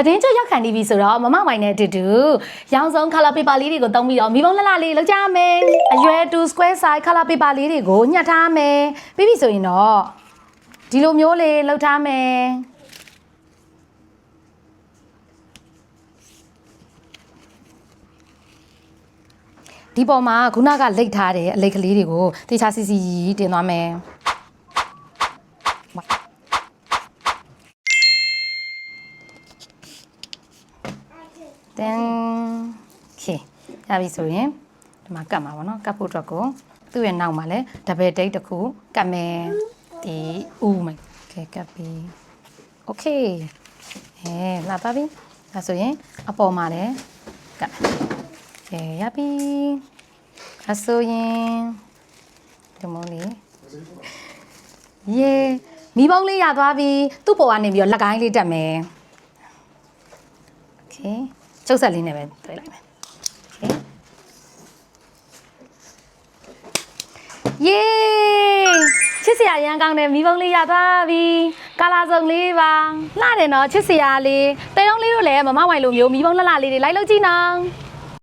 သတင်းချုပ်ရောက်ခံနေပြီဆိုတော့မမဝိုင်နဲ့အတူတူရောင်စုံ color paper လေးတွေကိုတုံးပြီးတော့မိဘုံလှလှလေးလောက်ကြမယ်အရွယ်2 square size color paper လေးတွေကိုညှက်ထားမယ်ပြီးပြီဆိုရင်တော့ဒီလိုမျိုးလေးလောက်ထားမယ်ဒီပေါ်မှာခုနကလိတ်ထားတဲ့အလိတ်ကလေးတွေကိုတေချာစီစီတင်သွားမယ် then okay ရပြီဆိုရင်ဒီမှာကတ်မှာပေါ့နော်ကတ်ဖို့အတွက်ကိုသူ့ရဲ့နောက်မှာလည်း double date တစ်ခုကတ်မယ်ဒီဥမယ် okay ကတ်ပြီ okay အဲလာပါပြီဒါဆိုရင်အပေါ်မှာလည်းကတ်မယ်အဲရပြီဒါဆိုရင်ဒီမုံးလေးယေမိပေါင်းလေးရသွားပြီသူ့ပေါ်ကနေပြီးတော့လက်ကိုင်းလေးတက်မယ် okay ကျုပ်ဆက်လေးနဲ့ပဲတွေ့လိုက်မယ်ယေးချစ်စရာရန်ကောင်းတဲ့မိဘုံလေးရသွားပြီကာလာစုံလေးပါလှတယ်နော်ချစ်စရာလေးတဲတုံးလေးတို့လည်းမမဝိုင်လိုမျိုးမိဘုံလှလှလေးတွေလိုက်လို့ကြည့်နော်